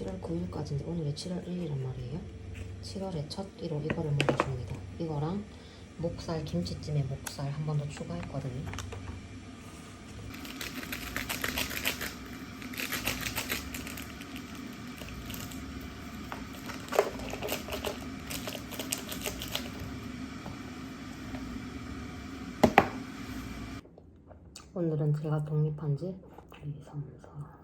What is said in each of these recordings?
7월 9일까지인데 오늘이 7월 1일이란 말이에요. 7월에 첫 1호 이거를 먹어줍니다. 이거랑 목살 김치찜에 목살 한 번 더 추가했거든요. 오늘은 제가 독립한 지 2, 3, 4,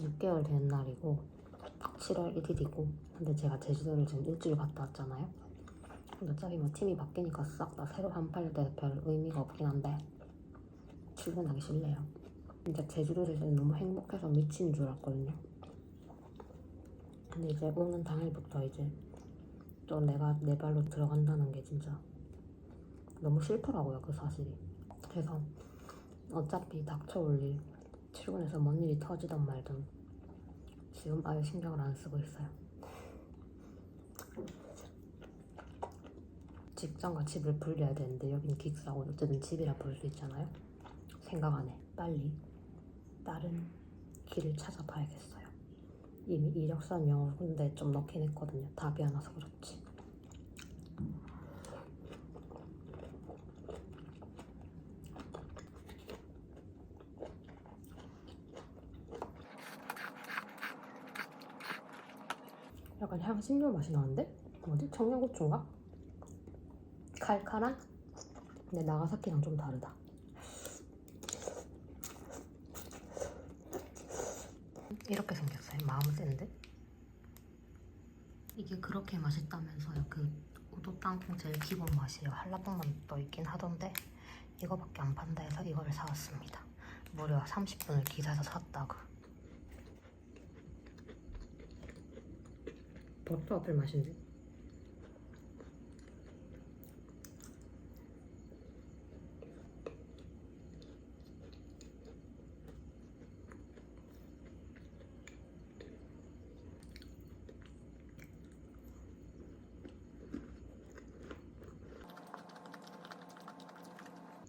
6개월 된 날이고 7월 1일이고 근데 제가 제주도를 지금 일주일 갔다 왔잖아요. 근데 어차피 뭐 팀이 바뀌니까 싹 다 새로 한팔 때별 의미가 없긴 한데 출근하기 싫네요. 진짜 제주도에서 너무 행복해서 미친 줄 알았거든요. 근데 이제 오는 당일부터 이제 또 내가 내 발로 들어간다는 게 진짜 너무 싫더라고요 그 사실이. 그래서 어차피 닥쳐올 일 출근해서 뭔 일이 터지던 말든 지금 아예 신경을 안 쓰고 있어요. 직장과 집을 분리해야 되는데 여기는 기숙사고 어쨌든 집이라 볼 수 있잖아요. 생각 안 해. 빨리 다른 길을 찾아봐야겠어요. 이미 이력서는 영어 근데 좀 넣긴 했거든요. 답이 안 와서 그렇지 약간 향신료 맛이 나는데? 뭐지? 청양고추인가? 칼칼한? 근데 나가사키랑 좀 다르다 이렇게 생겼어요 마음은 센데? 이게 그렇게 맛있다면서요 그 우도 땅콩 제일 기본 맛이에요 한라봉만 또 있긴 하던데 이거밖에 안 판다 해서 이거를 사왔습니다 무려 30분을 기사에서 샀다고 버터 와플 맛인데?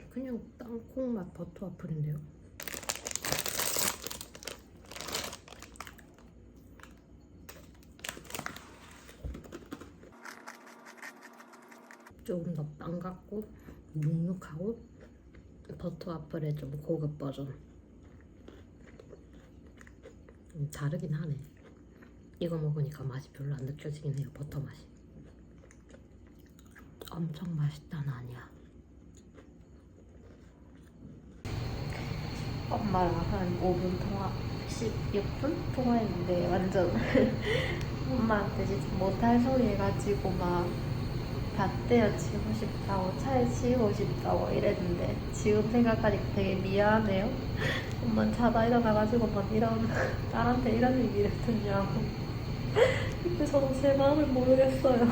그냥 땅콩 맛 버터 와플인데요? 조금 더 빵 같고 눅눅하고 버터 와플의 좀 고급 버전. 음, 다르긴 하네. 이거 먹으니까 맛이 별로 안 느껴지긴 해요 버터 맛이. 엄청 맛있다는 아니야. 엄마랑 한 5분 통화 16분 통화했는데 완전 엄마한테 진짜 못할 소리 해가지고 막 밭대어 치고 싶다고 차에 치우고 싶다고 이랬는데 지금 생각하니까 되게 미안해요. 엄마는 자다 일어나가지고 막 이런 딸한테 이런 얘기를 듣냐고. 근데 저도 제 마음을 모르겠어요.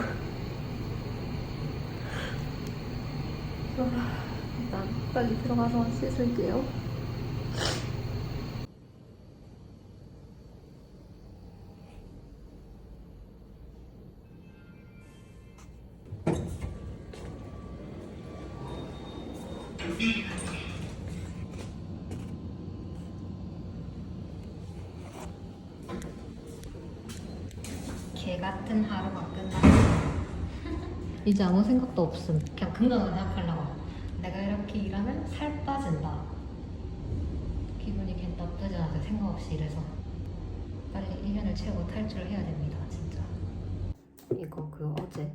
아, 일단 빨리 들어가서 씻을게요 같은 하루가 끝났어. 이제 아무 생각도 없음. 그냥 건강을 생각하려고. 내가 이렇게 일하면 살 빠진다. 기분이 괜 나쁘지 않아서 생각 없이 일해서 빨리 1년을 채우고 탈출을 해야 됩니다, 진짜. 이거 그 어제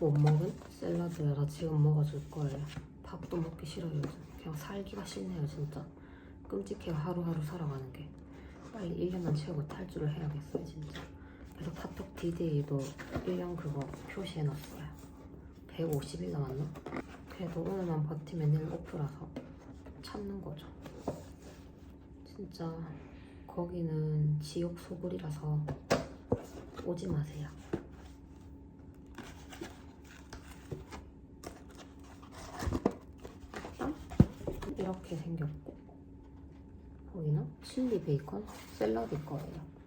못 먹은 샐러드에다 지금 먹어줄 거예요. 밥도 먹기 싫어요, 요즘. 그냥 살기가 싫네요, 진짜. 끔찍해요, 하루하루 살아가는 게. 빨리 1년만 채우고 탈출을 해야겠어요, 진짜. 그래서 카톡 디데이도 1년 그거 표시해놨어요. 150일 남았나? 그래도 오늘만 버티면 내일 오프라서 참는 거죠. 진짜 거기는 지옥 소굴이라서 오지 마세요. 이렇게 생겼고 보이나? 칠리 베이컨 샐러드 거예요.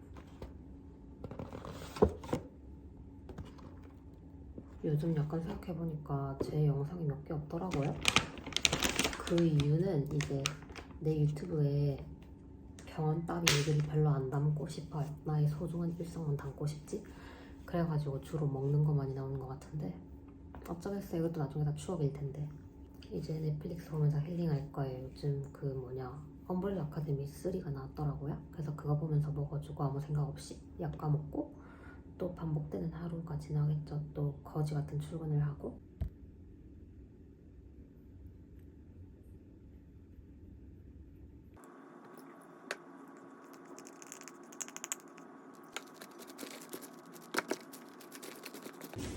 요즘 약간 생각해보니까 제 영상이 몇 개 없더라고요. 그 이유는 이제 내 유튜브에 병원 따위 얘기를 별로 안 담고 싶어요. 나의 소중한 일상만 담고 싶지. 그래가지고 주로 먹는 거 많이 나오는 것 같은데 어쩌겠어 이것도 나중에 다 추억일 텐데 이제 넷플릭스 보면서 힐링할 거예요. 요즘 그 뭐냐 엄벌리 아카데미 3가 나왔더라고요. 그래서 그거 보면서 먹어주고 아무 생각 없이 약 까먹고 또 반복되는 하루가 지나겠죠. 또 거지 같은 출근을 하고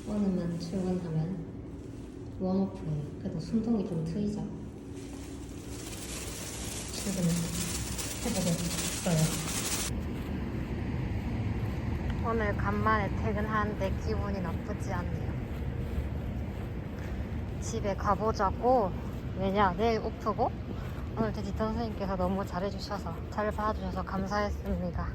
오늘만 출근하면 원오프예요. 그래도 숨통이 좀 트이죠. 출근을 해보겠어요. 오늘 간만에 퇴근하는데 기분이 나쁘지 않네요. 집에 가보자고. 왜냐, 내일 오프고 오늘 제 뒷담 선생님께서 너무 잘해주셔서 잘 봐주셔서 감사했습니다.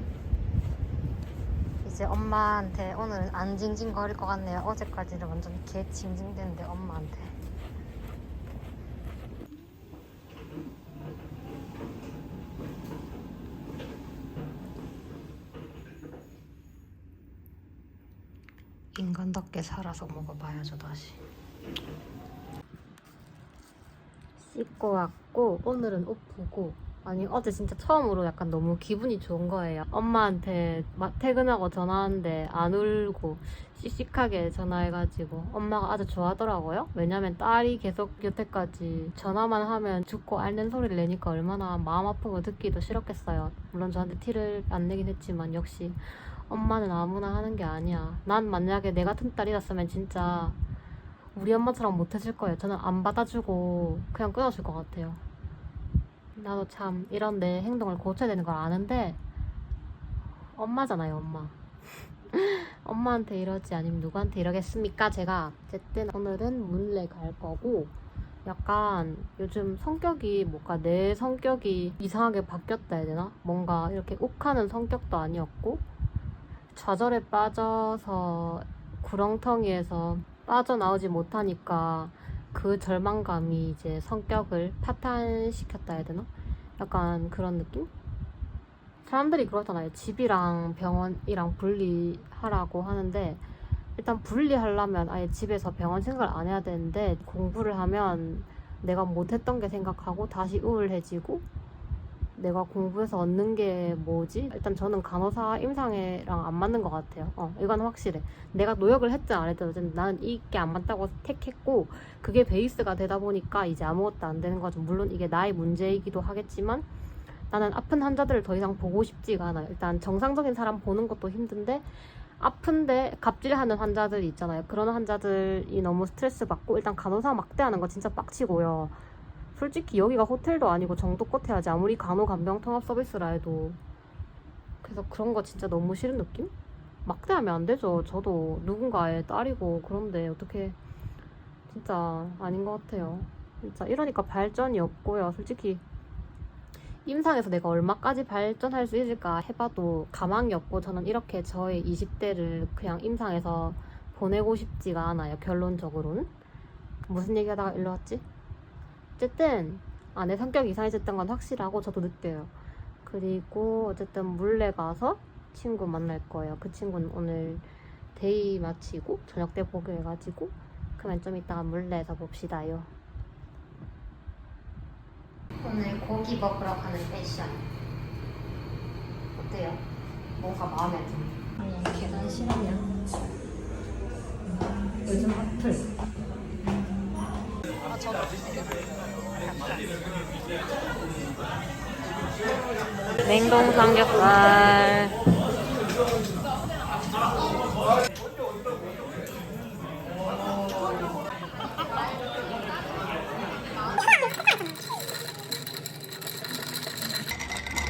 이제 엄마한테 오늘은 안 징징거릴 것 같네요. 어제까지는 완전 개 징징대는데 엄마한테. 인간답게 살아서 먹어봐야죠 다시. 씻고 왔고 오늘은 오프고 아니 어제 진짜 처음으로 약간 너무 기분이 좋은 거예요. 엄마한테 마- 퇴근하고 전화하는데 안 울고 씩씩하게 전화해가지고 엄마가 아주 좋아하더라고요. 왜냐면 딸이 계속 여태까지 전화만 하면 죽고 앓는 소리를 내니까 얼마나 마음 아프고 듣기도 싫었겠어요. 물론 저한테 티를 안 내긴 했지만 역시 엄마는 아무나 하는 게 아니야. 난 만약에 내 같은 딸이었으면 진짜 우리 엄마처럼 못해줄 거예요. 저는 안 받아주고 그냥 끊어줄 것 같아요. 나도 참 이런 내 행동을 고쳐야 되는 걸 아는데 엄마잖아요, 엄마. 엄마한테 이러지 아니면 누구한테 이러겠습니까? 제가 어쨌든 오늘은 문래 갈 거고 약간 요즘 성격이 뭔가 내 성격이 이상하게 바뀌었다 해야 되나? 뭔가 이렇게 욱하는 성격도 아니었고 좌절에 빠져서 구렁텅이에서 빠져나오지 못하니까 그 절망감이 이제 성격을 파탄시켰다 해야 되나? 약간 그런 느낌? 사람들이 그러잖아요. 집이랑 병원이랑 분리하라고 하는데 일단 분리하려면 아예 집에서 병원 생각을 안 해야 되는데 공부를 하면 내가 못했던 게 생각하고 다시 우울해지고 내가 공부해서 얻는 게 뭐지? 일단 저는 간호사 임상이랑 안 맞는 것 같아요. 어, 이건 확실해. 내가 노력을 했든 안 했든 어쨌든 나는 이게 안 맞다고 택했고 그게 베이스가 되다 보니까 이제 아무것도 안 되는 거죠. 물론 이게 나의 문제이기도 하겠지만 나는 아픈 환자들을 더 이상 보고 싶지가 않아요. 일단 정상적인 사람 보는 것도 힘든데 아픈데 갑질하는 환자들이 있잖아요. 그런 환자들이 너무 스트레스 받고 일단 간호사 막대하는 거 진짜 빡치고요. 솔직히 여기가 호텔도 아니고 정도껏 해야지 아무리 간호 간병 통합 서비스라 해도 그래서 그런 거 진짜 너무 싫은 느낌? 막대하면 안 되죠. 저도 누군가의 딸이고 그런데 어떻게 진짜 아닌 것 같아요. 진짜 이러니까 발전이 없고요. 솔직히 임상에서 내가 얼마까지 발전할 수 있을까 해봐도 가망이 없고 저는 이렇게 저의 20대를 그냥 임상에서 보내고 싶지가 않아요. 결론적으로는 무슨 얘기하다가 일로 왔지? 어쨌든 아, 내 성격이 이상해졌던 건 확실하고 저도 느껴요. 그리고 어쨌든 물레 가서 친구 만날 거예요. 그 친구는 오늘 데이 마치고 저녁 때 보기로 해가지고 그러면 좀 이따가 물레에서 봅시다요. 오늘 고기 먹으러 가는 패션 어때요? 뭔가 마음에 드네. 아니 계단 싫어요. 요즘 핫플. 아 저도 냉동 삼겹살.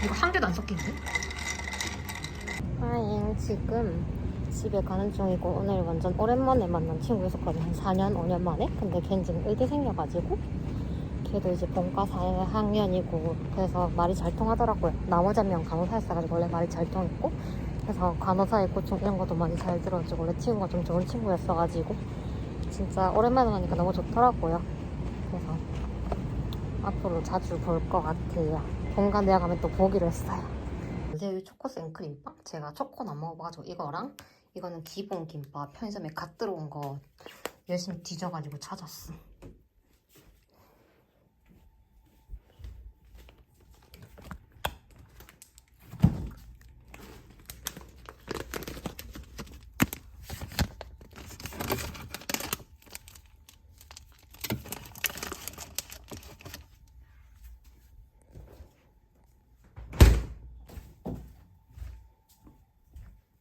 이거 한 개도 안 섞이는데? 하잉 지금 집에 가는 중이고 오늘 완전 오랜만에 만난 친구였었거든요 한 4년 5년 만에? 근데 걔는 지금 의대 생겨가지고 걔도 이제 본과 4학년이고 그래서 말이 잘 통하더라고요. 나머지 한명 간호사였어가지고 원래 말이 잘 통했고 그래서 간호사의 고충 이런 것도 많이 잘 들어주고 원래 친구가 좀 좋은 친구였어가지고 진짜 오랜만에 만나니까 너무 좋더라고요. 그래서 앞으로 자주 볼 것 같아요. 본관 대학 가면 또 보기로 했어요. 연세유 초코 생크림빵? 제가 초코는 안 먹어봐가지고 이거랑 이거는 기본 김밥 편의점에 갓 들어온 거 열심히 뒤져가지고 찾았어.